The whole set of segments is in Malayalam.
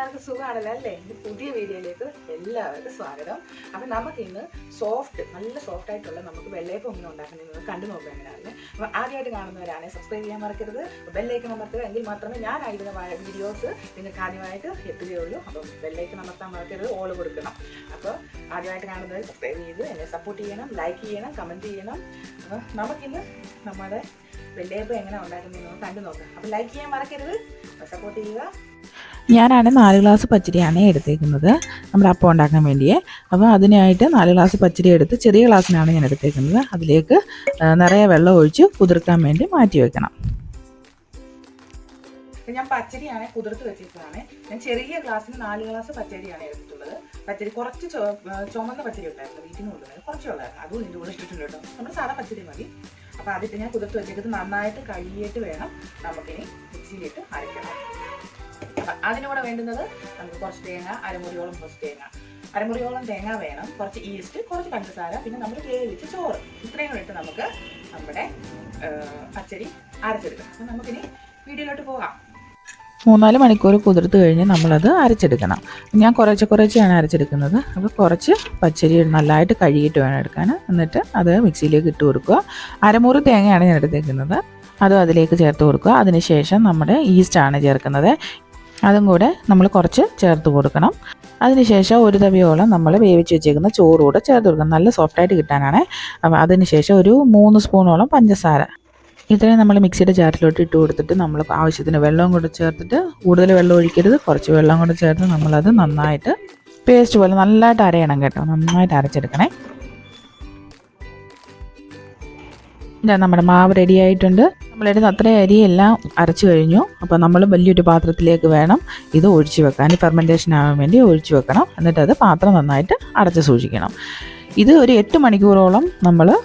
എല്ലാവർക്കും സുഖമാണല്ലോ അല്ലേ? പുതിയ വീഡിയോയിലേക്ക് എല്ലാവർക്കും സ്വാഗതം. അപ്പം നമുക്ക് ഇന്ന് സോഫ്റ്റ് നല്ല സോഫ്റ്റ് ആയിട്ടുള്ള നമുക്ക് വെള്ളയപ്പം ഇങ്ങനെ ഉണ്ടാക്കുന്നത് കണ്ടു നോക്കുക എങ്ങനെയാണ് അപ്പം ആദ്യമായിട്ട് കാണുന്നവരാണ് സബ്സ്ക്രൈബ് ചെയ്യാൻ മറക്കരുത്. ബെല്ലേക്ക് അമർത്തുക. എങ്കിൽ മാത്രമേ ഞാൻ ആയിരുന്ന വീഡിയോസ് നിങ്ങൾക്ക് ആദ്യമായിട്ട് എത്തുകയുള്ളൂ അപ്പം ബെല്ലേക്ക് അമർത്താൻ മറക്കരുത്. ഓൾ കൊടുക്കണം. അപ്പോൾ ആദ്യമായിട്ട് കാണുന്നവർ സബ്സ്ക്രൈബ് ചെയ്ത് എന്നെ സപ്പോർട്ട് ചെയ്യണം ലൈക്ക് ചെയ്യണം കമന്റ് ചെയ്യണം. അപ്പോൾ നമുക്കിന്ന് നമ്മുടെ വെള്ളയപ്പം എങ്ങനെ ഉണ്ടാക്കുന്നതെന്ന് കണ്ടു നോക്കാം അപ്പം ലൈക്ക് ചെയ്യാൻ മറക്കരുത്. സപ്പോർട്ട് ചെയ്യുക. ഞാനാണ് നാല് ഗ്ലാസ് പച്ചരിയാണ് എടുത്തേക്കുന്നത്. നമ്മുടെ അപ്പം ഉണ്ടാക്കാൻ വേണ്ടിയേ. അപ്പോൾ അതിനായിട്ട് നാല് ഗ്ലാസ് പച്ചരി എടുത്ത് ചെറിയ ഗ്ലാസ്സിനാണ് ഞാൻ എടുത്തേക്കുന്നത്. അതിലേക്ക് നിറയെ വെള്ളം ഒഴിച്ച് കുതിർക്കാൻ വേണ്ടി മാറ്റി വെക്കണം. ഞാൻ പച്ചരിയാണ് കുതിർത്ത് വെച്ചിരിക്കുന്നതാണ്. ഞാൻ ചെറിയ ഗ്ലാസ്സിന് നാല് ഗ്ലാസ് പച്ചരിയാണ് എടുത്തിട്ടുള്ളത്. പച്ചരി കുറച്ച് ചുമന്ന പച്ചരി ഉണ്ടായിരുന്നു വീട്ടിൽ നിന്ന് കുറച്ചേ ഉള്ളായിരുന്നു. അതും ഇതിന്റെ കൂടെ ഇട്ടിട്ടുണ്ട് കേട്ടോ. നമ്മൾ സാധാ പച്ചരി മതി. അപ്പോൾ അതിട്ട് ഞാൻ കുതിർത്ത് വെച്ചേക്കുന്നത് നന്നായിട്ട് കഴുകിയിട്ട് വേണം നമുക്കിനി മിക്സിയിലിട്ട് അരയ്ക്കണം. അപ്പം കൂടെ വേണ്ടുന്നത് നമുക്ക് കുറച്ച് തേങ്ങ അരമുറിയോളം കുറച്ച് തേങ്ങ. അരമുറിയോളം തേങ്ങ വേണം. കുറച്ച് ഈസ്റ്റ് കുറച്ച് പഞ്ചസാര പിന്നെ നമ്മൾ വേവിച്ച് ചോറ്. ഇത്രയും ഇട്ട് നമുക്ക് നമ്മുടെ പച്ചരി അരച്ചെടുക്കാം. അപ്പം നമുക്കിനി വീഡിയോയിലോട്ട് പോകാം. മൂന്നാൽ മണിക്കൂർ കുതിർത്ത് കഴിഞ്ഞ് നമ്മളത് അരച്ചെടുക്കണം. ഞാൻ കുറച്ച് കുറച്ചാണ് അരച്ചെടുക്കുന്നത്. അപ്പോൾ കുറച്ച് പച്ചരി നല്ലതായിട്ട് കഴുകിയിട്ട് വേണം എടുക്കാൻ എന്നിട്ട് അത് മിക്സിയിലേക്ക് ഇട്ട് കൊടുക്കുക. അരമുറി തേങ്ങയാണ് ഞാൻ എടുത്തേക്കുന്നത്. അതും അതിലേക്ക് ചേർത്ത് കൊടുക്കുക. അതിനുശേഷം നമ്മുടെ ഈസ്റ്റാണ് ചേർക്കുന്നത്. അതും കൂടെ നമ്മൾ കുറച്ച് ചേർത്ത് കൊടുക്കണം. അതിനുശേഷം ഒരു തവിയോളം നമ്മൾ വേവിച്ച് വെച്ചേക്കുന്ന ചോറ് കൂടെ ചേർത്ത് കൊടുക്കണം. നല്ല സോഫ്റ്റായിട്ട് കിട്ടാനാണ്. അപ്പോൾ അതിനുശേഷം ഒരു മൂന്ന് സ്പൂണോളം പഞ്ചസാര. ഇത്രയും നമ്മൾ മിക്സിയുടെ ജാറിലോട്ട് ഇട്ട് കൊടുത്തിട്ട് നമ്മൾ ആവശ്യത്തിന് വെള്ളവും കൂടെ ചേർത്തിട്ട് കൂടുതൽ വെള്ളം ഒഴിക്കരുത്. കുറച്ച് വെള്ളം കൂടെ ചേർത്ത് നമ്മളത് നന്നായിട്ട് പേസ്റ്റ് പോലെ നല്ലതായിട്ട് അരയണം കേട്ടോ. നന്നായിട്ട് അരച്ചെടുക്കണേ. ഇതാ നമ്മുടെ മാവ് റെഡി ആയിട്ടുണ്ട്. നമ്മളെടുത്ത് അത്രയും അരിയെല്ലാം അരച്ചു കഴിഞ്ഞു. അപ്പോൾ നമ്മൾ വലിയൊരു പാത്രത്തിലേക്ക് വേണം ഇത് ഒഴിച്ചു വെക്കാൻ. ഫെർമെന്റേഷൻ ആവാൻ വേണ്ടി ഒഴിച്ചു വെക്കണം. എന്നിട്ട് അത് പാത്രം നന്നായിട്ട് അടച്ച് സൂക്ഷിക്കണം. ഇത് ഒരു എട്ട് മണിക്കൂറോളം നമ്മൾ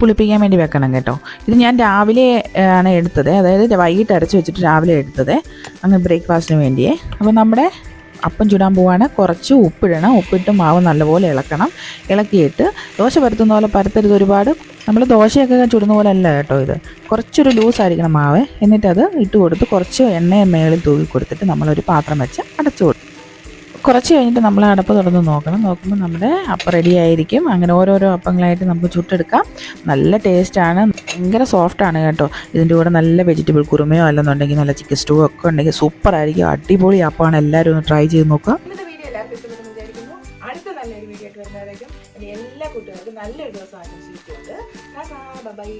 പുളിപ്പിക്കാൻ വേണ്ടി വെക്കണം കേട്ടോ. ഇത് ഞാൻ രാവിലെ ആണ് എടുത്തത്. അതായത് വൈകിട്ട് അരച്ച് വെച്ചിട്ട് രാവിലെ എടുത്തത്. അങ്ങനെ ബ്രേക്ക്ഫാസ്റ്റിന് വേണ്ടിയേ. അപ്പോൾ നമ്മുടെ അപ്പം ചുടാൻ പോവാണ്. കുറച്ച് ഉപ്പിടണം. ഉപ്പിട്ട് മാവ് നല്ലപോലെ ഇളക്കണം. ഇളക്കിയിട്ട് ദോശ പരത്തുന്ന പോലെ പരത്തരുത് ഒരുപാട്. നമ്മൾ ദോശയൊക്കെ ചുടുന്ന പോലെ അല്ല കേട്ടോ ഇത്. കുറച്ചൊരു ലൂസ് ആയിരിക്കണം മാവ്. എന്നിട്ട് അത് ഇട്ട് കൊടുത്ത് കുറച്ച് എണ്ണയെ മേളിൽ തൂക്കി കൊടുത്തിട്ട് നമ്മളൊരു പാത്രം വെച്ച് അടച്ചു കൊടുക്കും കുറച്ച് കഴിഞ്ഞിട്ട് നമ്മൾ അടപ്പ് തുറന്ന് നോക്കണം. നോക്കുമ്പോൾ നമ്മുടെ അപ്പം റെഡി ആയിരിക്കും. അങ്ങനെ ഓരോരോ അപ്പങ്ങളായിട്ട് നമുക്ക് ചുട്ടെടുക്കാം. നല്ല ടേസ്റ്റാണ് ഭയങ്കര സോഫ്റ്റാണ് കേട്ടോ. ഇതിന്റെ കൂടെ നല്ല വെജിറ്റബിൾ കുറുമയോ അല്ലെന്നുണ്ടെങ്കിൽ നല്ല ചിക്കൻ സ്റ്റൂ ഒക്കെ ഉണ്ടെങ്കിൽ സൂപ്പറായിരിക്കും അടിപൊളി അപ്പമാണ് എല്ലാവരും ഒന്ന് ട്രൈ ചെയ്ത് നോക്കുക. ഇനി എല്ലാ കുട്ടികൾക്കും നല്ലൊരു ദിവസം ആശംസിച്ചുകൊണ്ട് ബൈ.